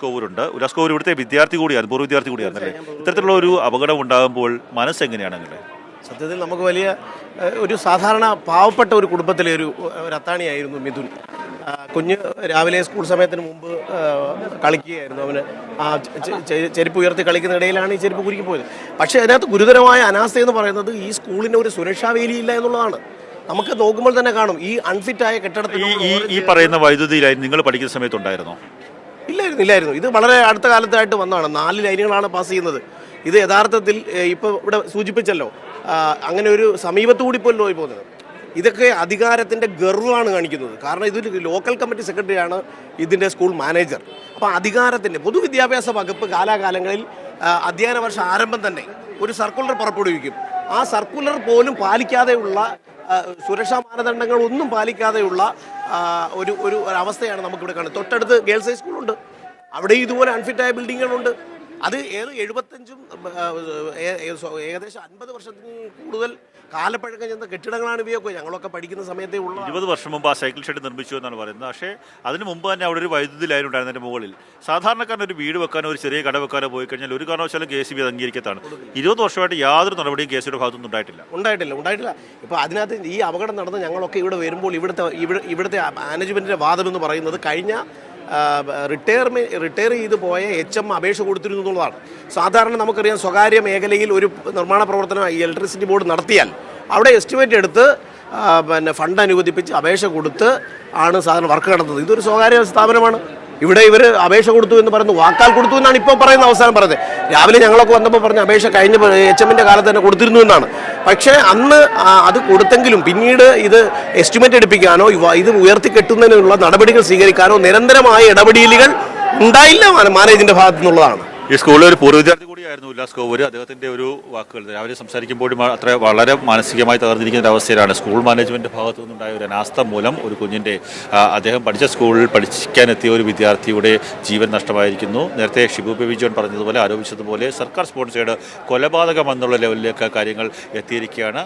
സ്കോവറുണ്ട് ഒരു കോവൂർ ഇവിടുത്തെ വിദ്യാർത്ഥി കൂടിയാണ് പൂർവ വിദ്യാർത്ഥി കൂടിയാണ് അല്ലേ? ഇത്തരത്തിലുള്ള ഒരു അപകടം ഉണ്ടാകുമ്പോൾ മനസ്സ് എങ്ങനെയാണ് അങ്ങനെ സത്യത്തിൽ നമുക്ക് വലിയ ഒരു സാധാരണ പാവപ്പെട്ട ഒരു കുടുംബത്തിലെ ഒരു ഒരു അത്താണിയായിരുന്നു മിഥുൻ. കുഞ്ഞ് രാവിലെ സ്കൂൾ സമയത്തിന് മുമ്പ് കളിക്കുകയായിരുന്നു. അവന് ആ ചെരുപ്പ് ഉയർത്തി കളിക്കുന്ന ഇടയിലാണ് ഈ ചെരുപ്പ് കുരുക്കി പോയത്. പക്ഷേ അതിനകത്ത് ഗുരുതരമായ അനാസ്ഥ എന്ന് പറയുന്നത് ഈ സ്കൂളിന് ഒരു സുരക്ഷാ വേലിയില്ല എന്നുള്ളതാണ്. നമുക്ക് നോക്കുമ്പോൾ തന്നെ കാണും ഈ അൺഫിറ്റായ കെട്ടിടത്തിൽ ഈ പറയുന്ന വൈദ്യുതി ലൈൻ നിങ്ങൾ പഠിക്കുന്ന സമയത്തുണ്ടായിരുന്നോ? ഇല്ലായിരുന്നു. ഇത് വളരെ അടുത്ത കാലത്തായിട്ട് വന്നതാണ്. നാല് ലൈനുകളാണ് പാസ് ചെയ്യുന്നത്. ഇത് യഥാർത്ഥത്തിൽ ഇപ്പോൾ ഇവിടെ സൂചിപ്പിച്ചല്ലോ. അങ്ങനെ ഒരു സമീപത്തുകൂടി പോലും പോയി പോകുന്നത്. ഇതൊക്കെ അധികാരത്തിന്റെ ഗർവാണ് കാണിക്കുന്നത്. കാരണം ഇതൊരു ലോക്കൽ കമ്മിറ്റി സെക്രട്ടറിയാണ് ഇതിന്റെ സ്കൂൾ മാനേജർ അപ്പോൾ അധികാരത്തിന്റെ പൊതുവിദ്യാഭ്യാസ വകുപ്പ് കാലാകാലങ്ങളിൽ അധ്യയന വർഷം ആരംഭം തന്നെ ഒരു സർക്കുലർ പുറപ്പെടുവിക്കും. ആ സർക്കുലർ പോലും പാലിക്കാതെയുള്ള സുരക്ഷാ മാനദണ്ഡങ്ങൾ ഒന്നും പാലിക്കാതെയുള്ള ഒരു ഒരു അവസ്ഥയാണ് നമുക്കിവിടെ കാണുന്നത്. തൊട്ടടുത്ത് ഗേൾസ് ഹൈസ്കൂളുണ്ട് അവിടെ ഇതുപോലെ അൺഫിറ്റായ ബിൽഡിങ്ങുകളുണ്ട് അത് ഏത് എഴുപത്തഞ്ചും ഏകദേശം അൻപത് വർഷത്തിന് കൂടുതൽ കാലപ്പഴക്കം ചെന്ന കെട്ടിടങ്ങളാണ് ഇവയൊക്കെ. ഞങ്ങളൊക്കെ പഠിക്കുന്ന സമയത്തേ ഉള്ളൂ ഇരുപത് വർഷം മുമ്പ് ആ സൈക്കിൾ ഷെഡ് നിർമ്മിച്ചു എന്നാണ് പറയുന്നത്. പക്ഷേ അതിന് മുമ്പ് തന്നെ അവിടെ ഒരു വൈദ്യുതി ലൈൻ ഉണ്ടായിരുന്നതിന്റെ മുകളിൽ. സാധാരണക്കാരൻ ഒരു വീട് വെക്കാനോ ഒരു ചെറിയ കട വെക്കാനോ പോയി കഴിഞ്ഞാൽ ഒരു കാരണവശാലും കെ സി ബി അത് അംഗീകരിക്കത്താണ് ഇരുപത് വർഷമായിട്ട് യാതൊരു നടപടിയും കെ സിയുടെ ഭാഗത്തുനിന്ന് ഉണ്ടായിട്ടില്ല. ഉണ്ടായിട്ടില്ല ഉണ്ടായിട്ടില്ല. ഇപ്പോൾ അതിനകത്ത് ഈ അപകടം നടന്ന് ഞങ്ങളൊക്കെ ഇവിടെ വരുമ്പോൾ ഇവിടുത്തെ ഇവിടെ ഇവിടുത്തെ മാനേജ്മെന്റിന്റെ വാദം എന്ന് പറയുന്നത് കഴിഞ്ഞ റിട്ടയർ റിട്ടയർ ചെയ്ത് പോയ എച്ച് എം അപേക്ഷ കൊടുത്തിരുന്നു എന്നുള്ളതാണ്. സാധാരണ നമുക്കറിയാം സ്വകാര്യ മേഖലയിൽ ഒരു നിർമ്മാണ പ്രവർത്തനം ഇലക്ട്രിസിറ്റി ബോർഡ് നടത്തിയാൽ അവിടെ എസ്റ്റിമേറ്റ് എടുത്ത് പിന്നെ ഫണ്ട് അനുവദിപ്പിച്ച് അപേക്ഷ കൊടുത്ത് ആണ് സാധാരണ വർക്ക് നടത്തുന്നത്. ഇതൊരു സ്വകാര്യ സ്ഥാപനമാണ്. ഇവിടെ ഇവർ അപേക്ഷ കൊടുത്തു എന്ന് പറയുന്നു. വാക്കാൽ കൊടുത്തു എന്നാണ് ഇപ്പോൾ പറയുന്ന അവസാനം പറയുന്നത്. രാവിലെ ഞങ്ങളൊക്കെ വന്നപ്പോൾ പറഞ്ഞ അപേക്ഷ കഴിഞ്ഞ എച്ച് എമ്മിന്റെ കാലത്ത് തന്നെ കൊടുത്തിരുന്നു എന്നാണ്. പക്ഷേ അന്ന് അത് കൊടുത്തെങ്കിലും പിന്നീട് ഇത് എസ്റ്റിമേറ്റ് എടുപ്പിക്കാനോ ഇത് ഉയർത്തിക്കെട്ടുന്നതിനുള്ള നടപടികൾ സ്വീകരിക്കാനോ നിരന്തരമായ ഇടപെടലുകൾ ഉണ്ടായില്ല മാന- മാനേജിന്റെ ഭാഗത്തു നിന്നുള്ളതാണ് ഈ സ്കൂളിൽ ഒരു പൂർവ കൂടിയായിരുന്നു ഉല്ലാസ് കോവൂര്. അദ്ദേഹത്തിന്റെ ഒരു വാക്കുകൾ. രാവിലെ സംസാരിക്കുമ്പോഴും അത്ര വളരെ മാനസികമായി തകർന്നിരിക്കുന്ന ഒരു അവസ്ഥയിലാണ്. സ്കൂൾ മാനേജ്മെന്റ് ഭാഗത്തു നിന്നുണ്ടായ ഒരു അനാസ്ഥ മൂലം ഒരു കുഞ്ഞിന്റെ അദ്ദേഹം പഠിച്ച സ്കൂളിൽ പഠിക്കാനെത്തിയ ഒരു വിദ്യാർത്ഥിയുടെ ജീവൻ നഷ്ടമായിരിക്കുന്നു. നേരത്തെ ഷിബു ബേബി ജോൺ പറഞ്ഞതുപോലെ ആരോപിച്ചതുപോലെ സർക്കാർ സ്പോൺസേഡ് കൊലപാതകം എന്നുള്ള ലെവലിലേക്ക് കാര്യങ്ങൾ എത്തിയിരിക്കുകയാണ്.